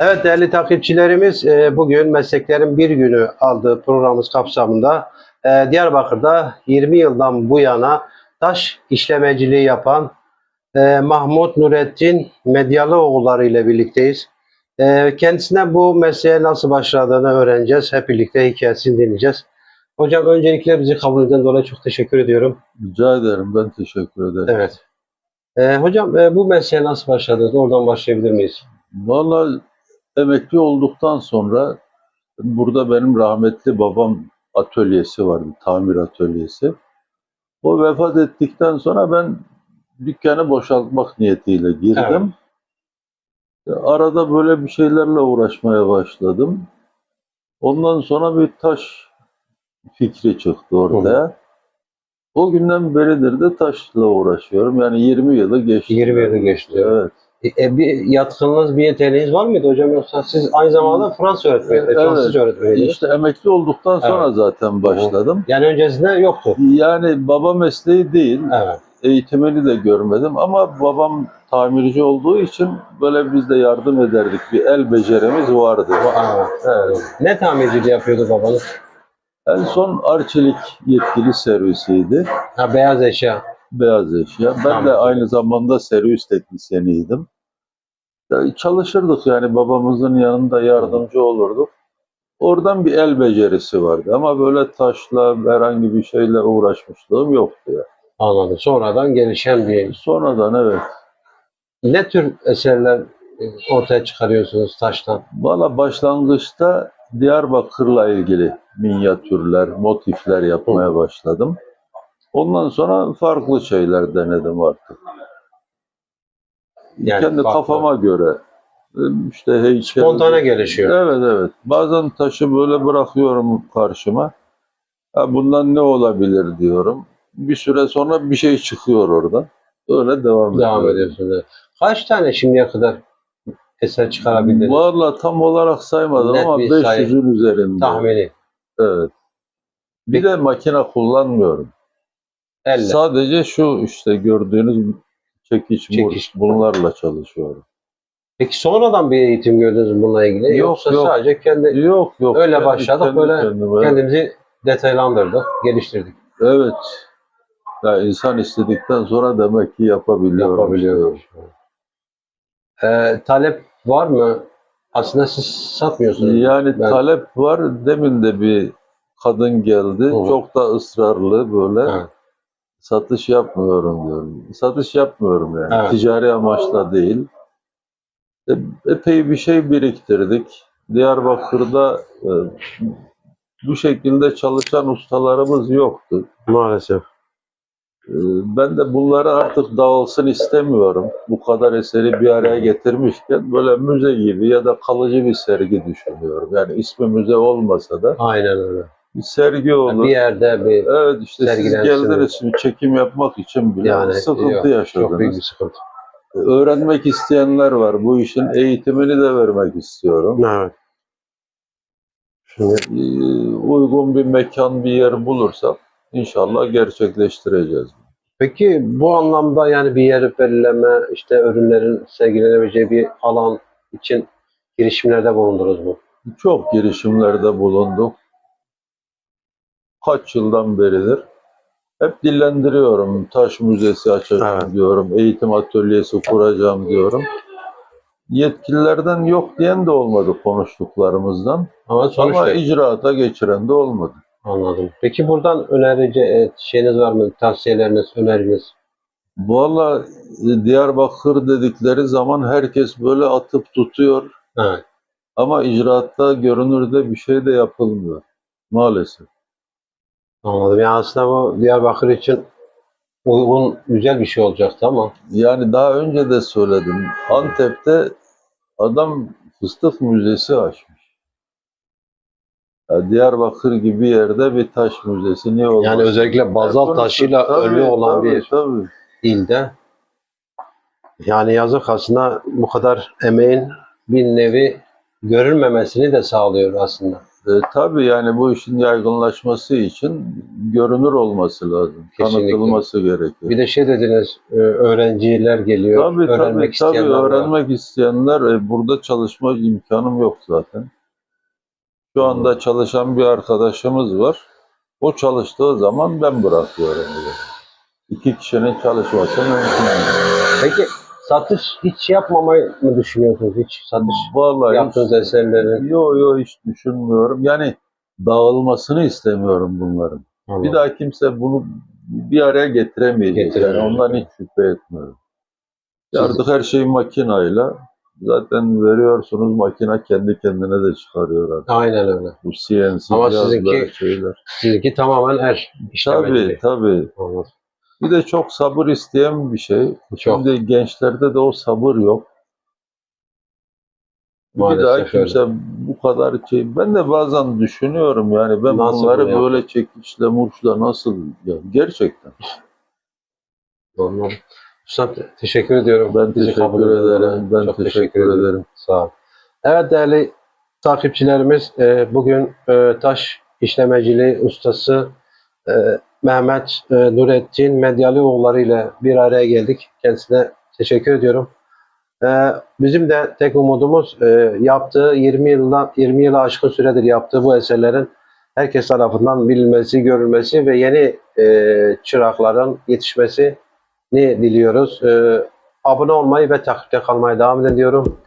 Evet değerli takipçilerimiz e, bugün Mesleklerin Bir Günü aldığı programımız kapsamında e, Diyarbakır'da 20 yıldan bu yana taş işlemeciliği yapan e, Mahmut Nurettin Medyalıoğulları ile birlikteyiz. Kendisine bu mesleğe nasıl başladığını öğreneceğiz. Hep birlikte hikayesini dinleyeceğiz. Hocam öncelikle bizi kabul eden dolayı çok teşekkür ediyorum. Rica ederim. Ben teşekkür ederim. Evet. Hocam bu mesleğe nasıl başladınız? Oradan başlayabilir miyiz? Vallahi emekli olduktan sonra burada benim rahmetli babam atölyesi vardı. Tamir atölyesi. O vefat ettikten sonra ben dükkanı boşaltmak niyetiyle girdim. Arada böyle bir şeylerle uğraşmaya başladım. Ondan sonra bir taş fikri çıktı ortaya. O günden beridir de taşla uğraşıyorum. Yani 20 yılı geçti. 20 yılı geçti. Evet. E, bir yatkınlığınız, bir yeteneğiniz var mıydı hocam yoksa siz aynı zamanda Fransız öğretmeni, Evet. Fransız öğretmeniydiniz. İşte emekli olduktan sonra Evet. zaten başladım. Yani öncesinde yoktu. Yani baba mesleği değil, Evet. eğitimini de görmedim ama babam tamirci olduğu için böyle biz de yardım ederdik. Bir el becerimiz vardı. evet. Evet. Ne tamirciliği yapıyordu babanız? En son arçelik yetkili servisiydi. Ha, beyaz eşya. Beyaz eşya. Ben Tamam. de aynı zamanda servis teknisyeniydim. Çalışırdık yani babamızın yanında yardımcı olurduk. Oradan bir el becerisi vardı ama böyle taşla herhangi bir şeyle uğraşmışlığım yoktu ya. Anladım. Sonradan gelişen bir... Sonradan evet. Ne tür eserler e, ortaya çıkarıyorsunuz taştan? Valla başlangıçta Diyarbakır'la ilgili minyatürler, motifler yapmaya başladım. Ondan sonra farklı şeyler denedim artık. Yani Kendi farklı. kafama göre e, işte heykel. Spontane gelişiyor. Evet evet. Bazen taşı böyle bırakıyorum karşıma. Ha, bundan ne olabilir diyorum. Bir süre sonra bir şey çıkıyor oradan. Öyle devam, Devam ediyorsunuz. Kaç tane şimdiye kadar eser çıkarabildiniz? Valla tam olarak saymadım Net ama bir 500'ün üzerinde. Tahmini. Evet. Bir de makine kullanmıyorum. Elle. Sadece şu işte gördüğünüz çekiç, mur, Çekiç. bunlarla çalışıyorum. Peki sonradan bir eğitim gördünüz mü bununla ilgili? Yok, Yoksa yok. sadece kendi Yok yok. Öyle Kendi- başladık, kendi böyle kendime- kendimizi detaylandırdık, geliştirdik. Evet. Ya insan istedikten sonra demek ki yapabiliyor. Yapabiliyoruz. Ee, talep var mı? Aslında siz satmıyorsunuz. Yani Ben- talep var. Demin de bir kadın geldi. Hı. Çok da ısrarlı böyle. Evet. Satış yapmıyorum diyorum. Satış yapmıyorum yani. Evet. Ticari amaçla değil. E, epey bir şey biriktirdik. Diyarbakır'da e, bu şekilde çalışan ustalarımız yoktu. Maalesef. E, ben de bunları artık dağılsın istemiyorum. Bu kadar eseri bir araya getirmişken böyle müze gibi ya da kalıcı bir sergi düşünüyorum. Yani ismi müze olmasa da Aynen öyle. Bir sergi olur. Bir yerde bir Evet işte siz sergilensin. geldiniz şimdi çekim yapmak için bile yani sıkıntı yok, yaşadınız. Çok büyük bir sıkıntı. Öğrenmek isteyenler var. Bu işin eğitimini de vermek istiyorum. Evet. Şimdi Ee, uygun bir mekan, bir yer bulursak inşallah gerçekleştireceğiz. peki bu anlamda yani bir yer belirleme, işte ürünlerin sergilenebileceği bir alan için girişimlerde bulundunuz mu? Çok girişimlerde bulunduk. Kaç yıldan beridir. Hep dillendiriyorum. Taş müzesi açacağım Evet. diyorum. Eğitim atölyesi kuracağım diyorum. Yetkililerden yok diyen de olmadı konuştuklarımızdan. Ama sonuçta Ama icraata geçiren de olmadı. anladım. Peki buradan önerici e, şeyiniz var mı? Tavsiyeleriniz, öneriniz? Valla e, Diyarbakır dedikleri zaman herkes böyle atıp tutuyor. Evet. Ama icraatta görünürde bir şey de yapılmıyor. Maalesef. Anladım. Yani aslında bu Diyarbakır için uygun, güzel bir şey olacaktı ama Yani daha önce de söyledim. Antep'te adam fıstık müzesi açmış. Ya Diyarbakır gibi yerde bir taş müzesi niye olmaz? yani özellikle bazalt Bunu- taşıyla tabii, ünlü olan tabii, bir Tabii. ilde yani yazık aslında bu kadar emeğin bir nevi görülmemesini de sağlıyor aslında. E, tabii yani bu işin yaygınlaşması için görünür olması lazım. Kesinlikle. Tanıtılması gerekiyor. Bir de şey dediniz, e, öğrenciler geliyor, Tabii öğrenmek tabii tabii isteyenler var. öğrenmek isteyenler e, burada çalışma imkanım yok zaten. Şu anda çalışan bir arkadaşımız var. O çalıştığı zaman ben bırakıyorum. İki kişinin çalışması mümkün. Peki satış hiç yapmamayı mı düşünüyorsunuz? Hiç satış Vallahi yaptığınız hiç, eserleri. yo yo hiç düşünmüyorum. Yani dağılmasını istemiyorum bunların. Bir daha kimse bunu bir araya getiremeyecek. Getiremez. Yani ondan hiç şüphe etmiyorum. Siz- Artık her şey makinayla. Zaten veriyorsunuz makine kendi kendine de çıkarıyor artık. Aynen öyle. Bu CNC Ama sizinki- şeyler. Sizinki tamamen el Tabii tabii. Anladım. Bir de çok sabır isteyen bir şey. Çok. Şimdi gençlerde de o sabır yok. bir Maalesef daha öyle. kimse bu kadar şey. Ben de bazen düşünüyorum yani ben Nasıl bunları bunu böyle çekişle murçla nasıl ya gerçekten. Anladım. Teşekkür ediyorum. Ben Bizi teşekkür ederim. Ben Çok teşekkür ediyorum. ederim. Sağ olun. Evet değerli takipçilerimiz e, bugün e, taş işlemeciliği ustası e, Mehmet e, Nurettin Medyalioğulları ile bir araya geldik. Kendisine teşekkür ediyorum. E, bizim de tek umudumuz e, yaptığı 20 yıldan 20 yılı aşkın süredir yaptığı bu eserlerin herkes tarafından bilinmesi, görülmesi ve yeni e, çırakların yetişmesini diliyoruz. E, abone olmayı ve takipte kalmayı devam ediyorum.